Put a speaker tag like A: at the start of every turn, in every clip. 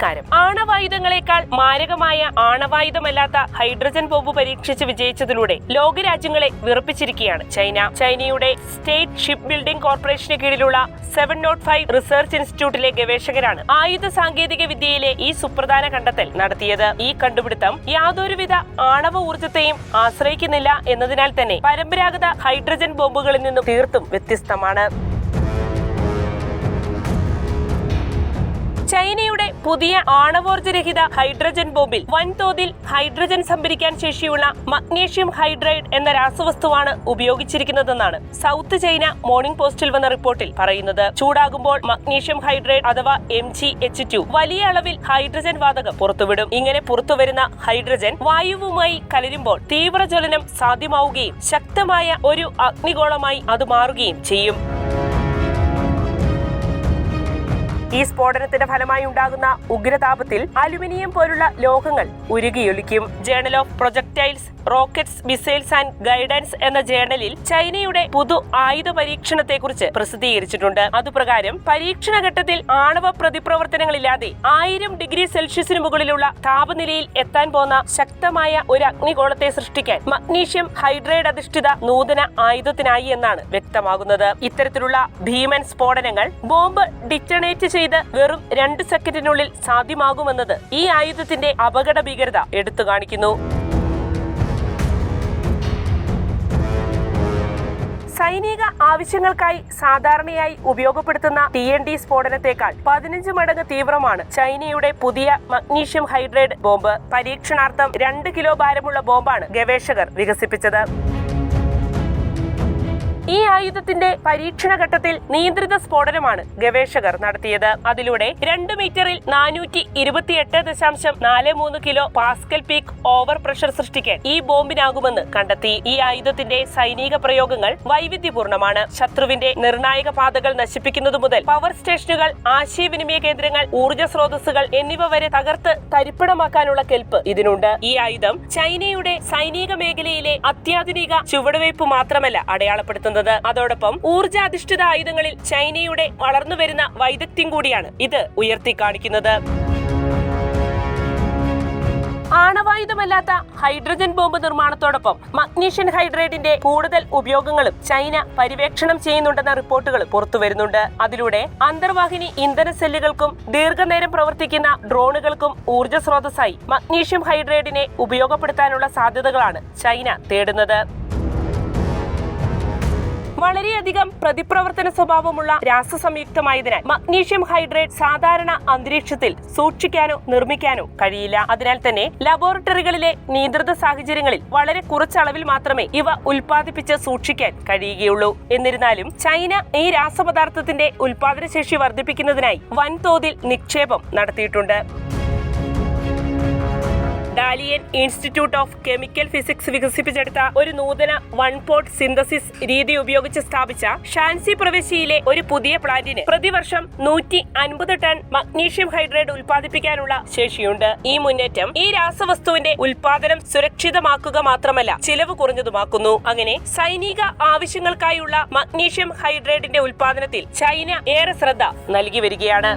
A: നമസ്കാരം. ആണവായുധങ്ങളെക്കാൾ മാരകമായ ആണവായുധമല്ലാത്ത hydrogen bomb പരീക്ഷിച്ച് വിജയിച്ചതിലൂടെ ലോകരാജ്യങ്ങളെ വിറപ്പിച്ചിരിക്കുകയാണ് ചൈന. ചൈനയുടെ സ്റ്റേറ്റ് ഷിപ്പ് ബിൽഡിംഗ് കോർപ്പറേഷന് കീഴിലുള്ള സെവൻ നോട്ട് ഫൈവ് റിസർച്ച് ഇൻസ്റ്റിറ്റ്യൂട്ടിലെ ഗവേഷകരാണ് ആയുധ സാങ്കേതിക വിദ്യയിലെ ഈ സുപ്രധാന കണ്ടെത്തൽ നടത്തിയത്. ഈ കണ്ടുപിടുത്തം യാതൊരുവിധ ആണവ ഊർജത്തെയും ആശ്രയിക്കുന്നില്ല എന്നതിനാൽ തന്നെ പരമ്പരാഗത ഹൈഡ്രജൻ ബോംബുകളിൽ നിന്നും തീർത്തും വ്യത്യസ്തമാണ്. ചൈനയുടെ പുതിയ ആണവോർജരഹിത ഹൈഡ്രജൻ ബോംബിൽ വൻതോതിൽ ഹൈഡ്രജൻ സംഭരിക്കാൻ ശേഷിയുള്ള മഗ്നീഷ്യം ഹൈഡ്രൈഡ് എന്ന രാസവസ്തുവാണ് ഉപയോഗിച്ചിരിക്കുന്നതെന്നാണ് സൗത്ത് ചൈന മോർണിംഗ് പോസ്റ്റിൽ വന്ന റിപ്പോർട്ടിൽ പറയുന്നത്. ചൂടാകുമ്പോൾ മഗ്നീഷ്യം ഹൈഡ്രൈഡ് അഥവാ എം ജി എച്ച് ടു വലിയ അളവിൽ ഹൈഡ്രജൻ വാതകം പുറത്തുവിടും. ഇങ്ങനെ പുറത്തുവരുന്ന ഹൈഡ്രജൻ വായുവുമായി കലരുമ്പോൾ തീവ്രജ്വലനം സാധ്യമാവുകയും ശക്തമായ ഒരു അഗ്നിഗോളമായി അത് മാറുകയും ചെയ്യും. ഈ സ്ഫോടനത്തിന്റെ ഫലമായി ഉണ്ടാകുന്ന ഉഗ്രതാപത്തിൽ അലുമിനിയം പോലുള്ള ലോഹങ്ങൾ ഉരുകിയൊലിക്കും. Journal of projectiles rockets missiles and guidance എന്ന ജേണലിൽ ചൈനയുടെ പുതു ആയുധ പരീക്ഷണത്തെക്കുറിച്ച് പ്രസിദ്ധീകരിച്ചിട്ടുണ്ട്. അതുപ്രകാരം പരീക്ഷണ ഘട്ടത്തിൽ ആണവ പ്രതിപ്രവർത്തനങ്ങളില്ലാതെ ആയിരം ഡിഗ്രി സെൽഷ്യസിന് മുകളിലുള്ള താപനിലയിൽ എത്താൻ പോന്ന ശക്തമായ ഒരു അഗ്നികോളത്തെ സൃഷ്ടിക്കാൻ മഗ്നീഷ്യം ഹൈഡ്രൈഡ് അധിഷ്ഠിത നൂതന ആയുധത്തിനായി എന്നാണ് വ്യക്തമാകുന്നത്. ഇത്തരത്തിലുള്ള ഭീമൻ സ്ഫോടനങ്ങൾ ബോംബ് ഡിറ്റണേറ്റ് ചെയ്ത് വെറും രണ്ട് സെക്കൻഡിനുള്ളിൽ സാധ്യമാകുമെന്നത് ഈ ആയുധത്തിന്റെ അപകട ഭീകരത എടുത്തു കാണിക്കുന്നു. സൈനിക ആവശ്യങ്ങൾക്കായി സാധാരണയായി ഉപയോഗപ്പെടുത്തുന്ന ടി എൻ ഡി സ്ഫോടനത്തെക്കാൾ പതിനഞ്ച് മടങ്ങ് തീവ്രമാണ് ചൈനയുടെ പുതിയ മഗ്നീഷ്യം ഹൈഡ്രേഡ് ബോംബ്. പരീക്ഷണാർത്ഥം രണ്ട് കിലോ ഭാരമുള്ള ബോംബാണ് ഗവേഷകർ വികസിപ്പിച്ചത്. ഈ ആയുധത്തിന്റെ പരീക്ഷണ ഘട്ടത്തിൽ നിയന്ത്രിത സ്ഫോടനമാണ് ഗവേഷകർ നടത്തിയത്. അതിലൂടെ രണ്ട് മീറ്ററിൽ നാനൂറ്റി ഇരുപത്തിയെട്ട് ദശാംശം നാല് മൂന്ന് kilo pascal peak over pressure സൃഷ്ടിക്കാൻ ഈ ബോംബിനാകുമെന്ന് കണ്ടെത്തി. ഈ ആയുധത്തിന്റെ സൈനിക പ്രയോഗങ്ങൾ വൈവിധ്യപൂർണമാണ് ശത്രുവിന്റെ നിർണായക പാതകൾ നശിപ്പിക്കുന്നത് മുതൽ പവർ സ്റ്റേഷനുകൾ ആശയവിനിമയ കേന്ദ്രങ്ങൾ ഊർജ സ്രോതസ്സുകൾ എന്നിവ വരെ തകർത്ത് തരിപ്പണമാക്കാനുള്ള കെൽപ്പ് ഇതിനുണ്ട്. ഈ ആയുധം ചൈനയുടെ സൈനിക മേഖലയിലെ അത്യാധുനിക ചുവടുവയ്പ് മാത്രമല്ല അടയാളപ്പെടുത്തുന്നത്. അതോടൊപ്പം ഊർജാധിഷ്ഠിത ആയുധങ്ങളിൽ ചൈനയുടെ വളർന്നുവരുന്ന വൈദഗ്ധ്യം കൂടിയാണ് ഇത് ഉയർത്തി കാണിക്കുന്നത്. ആണവായുധമല്ലാത്ത ഹൈഡ്രജൻ ബോംബ് നിർമ്മാണത്തോടൊപ്പം മഗ്നീഷ്യൻ ഹൈഡ്രേറ്റിന്റെ കൂടുതൽ ഉപയോഗങ്ങളും ചൈന പര്യവേക്ഷണം ചെയ്യുന്നുണ്ടെന്ന റിപ്പോർട്ടുകൾ പുറത്തു വരുന്നുണ്ട്. അതിലൂടെ അന്തർവാഹിനി ഇന്ധന സെല്ലുകൾക്കും ദീർഘനേരം പ്രവർത്തിക്കുന്ന ഡ്രോണുകൾക്കും ഊർജ സ്രോതസ്സായി മഗ്നീഷ്യം ഹൈഡ്രേറ്റിനെ ഉപയോഗപ്പെടുത്താനുള്ള സാധ്യതകളാണ് ചൈന തേടുന്നത്. വളരെയധികം പ്രതിപ്രവർത്തന സ്വഭാവമുള്ള രാസ സംയുക്തമായതിനാൽ മഗ്നീഷ്യം ഹൈഡ്രേറ്റ് സാധാരണ അന്തരീക്ഷത്തിൽ സൂക്ഷിക്കാനോ നിർമ്മിക്കാനോ കഴിയില്ല. അതിനാൽ തന്നെ ലബോറട്ടറികളിലെ നിയന്ത്രിത സാഹചര്യങ്ങളിൽ വളരെ കുറച്ചളവിൽ മാത്രമേ ഇവ ഉൽപ്പാദിപ്പിച്ച് സൂക്ഷിക്കാൻ കഴിയുകയുള്ളൂ. എന്നിരുന്നാലും ചൈന ഈ രാസപദാർത്ഥത്തിന്റെ ഉൽപാദനശേഷി വർദ്ധിപ്പിക്കുന്നതിനായി വൻതോതിൽ നിക്ഷേപം നടത്തിയിട്ടുണ്ട്. Dalian institute of chemical physics വികസിപ്പിച്ചെടുത്ത ഒരു നൂതന വൺ പോട്ട് സിന്തസിസ് രീതി ഉപയോഗിച്ച് സ്ഥാപിച്ച ഷാൻസി പ്രവിശ്യയിലെ ഒരു പുതിയ പ്ലാന്റിന് പ്രതിവർഷം നൂറ്റി അൻപത് ടൺ മഗ്നീഷ്യം ഹൈഡ്രേറ്റ് ഉൽപ്പാദിപ്പിക്കാനുള്ള ശേഷിയുണ്ട്. ഈ മുന്നേറ്റം ഈ രാസവസ്തുവിന്റെ ഉൽപാദനം സുരക്ഷിതമാക്കുക മാത്രമല്ല ചിലവ് കുറഞ്ഞതുമാക്കുന്നു. അങ്ങനെ സൈനിക ആവശ്യങ്ങൾക്കായുള്ള മഗ്നീഷ്യം ഹൈഡ്രേറ്റിന്റെ ഉൽപാദനത്തിൽ ചൈന ഏറെ ശ്രദ്ധ നൽകി വരികയാണ്.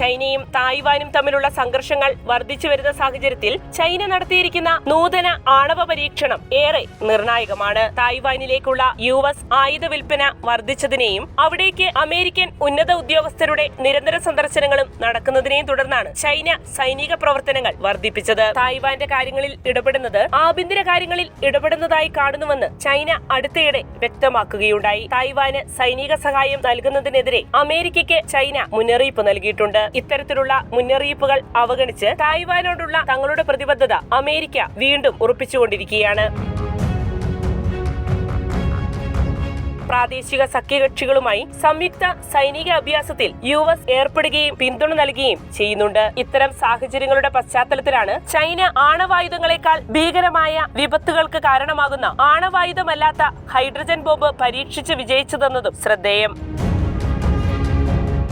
A: ചൈനയും തായ്വാനും തമ്മിലുള്ള സംഘർഷങ്ങൾ വർദ്ധിച്ചു വരുന്ന സാഹചര്യത്തിൽ ചൈന നടത്തിയിരിക്കുന്ന നൂതന ആണവ പരീക്ഷണം ഏറെ നിർണായകമാണ്. തായ്വാനിലേക്കുള്ള യു എസ് ആയുധ വിൽപ്പന വർദ്ധിച്ചതിനെയും അവിടേക്ക് അമേരിക്കൻ ഉന്നത ഉദ്യോഗസ്ഥരുടെ നിരന്തര സന്ദർശനങ്ങളും നടക്കുന്നതിനെയും തുടർന്നാണ് ചൈന സൈനിക പ്രവർത്തനങ്ങൾ വർദ്ധിപ്പിച്ചത്. തായ്വാന്റെ കാര്യങ്ങളിൽ ഇടപെടുന്നത് ആഭ്യന്തര കാര്യങ്ങളിൽ ഇടപെടുന്നതായി കാണുന്നുവെന്ന് ചൈന അടുത്തിടെ വ്യക്തമാക്കുകയുണ്ടായി. തായ്വാന് സൈനിക സഹായം നൽകുന്നതിനെതിരെ അമേരിക്കയ്ക്ക് ചൈന മുന്നറിയിപ്പ് നൽകിയിട്ടുണ്ട്. ഇത്തരത്തിലുള്ള മുന്നറിയിപ്പുകൾ അവഗണിച്ച് തായ്വാനോടുള്ള തങ്ങളുടെ പ്രതിബദ്ധത അമേരിക്ക വീണ്ടും ഉറപ്പിച്ചുകൊണ്ടിരിക്കുകയാണ്. പ്രാദേശിക സഖ്യകക്ഷികളുമായി സംയുക്ത സൈനിക അഭ്യാസത്തിൽ യു എസ് ഏർപ്പെടുകയും പിന്തുണ നൽകുകയും ചെയ്യുന്നുണ്ട്. ഇത്തരം സാഹചര്യങ്ങളുടെ പശ്ചാത്തലത്തിലാണ് ചൈന ആണവായുധങ്ങളെക്കാൾ ഭീകരമായ വിപത്തുകൾക്ക് കാരണമാകുന്ന ആണവായുധമല്ലാത്ത ഹൈഡ്രജൻ ബോംബ് പരീക്ഷിച്ച് വിജയിച്ചതെന്നതും ശ്രദ്ധേയം.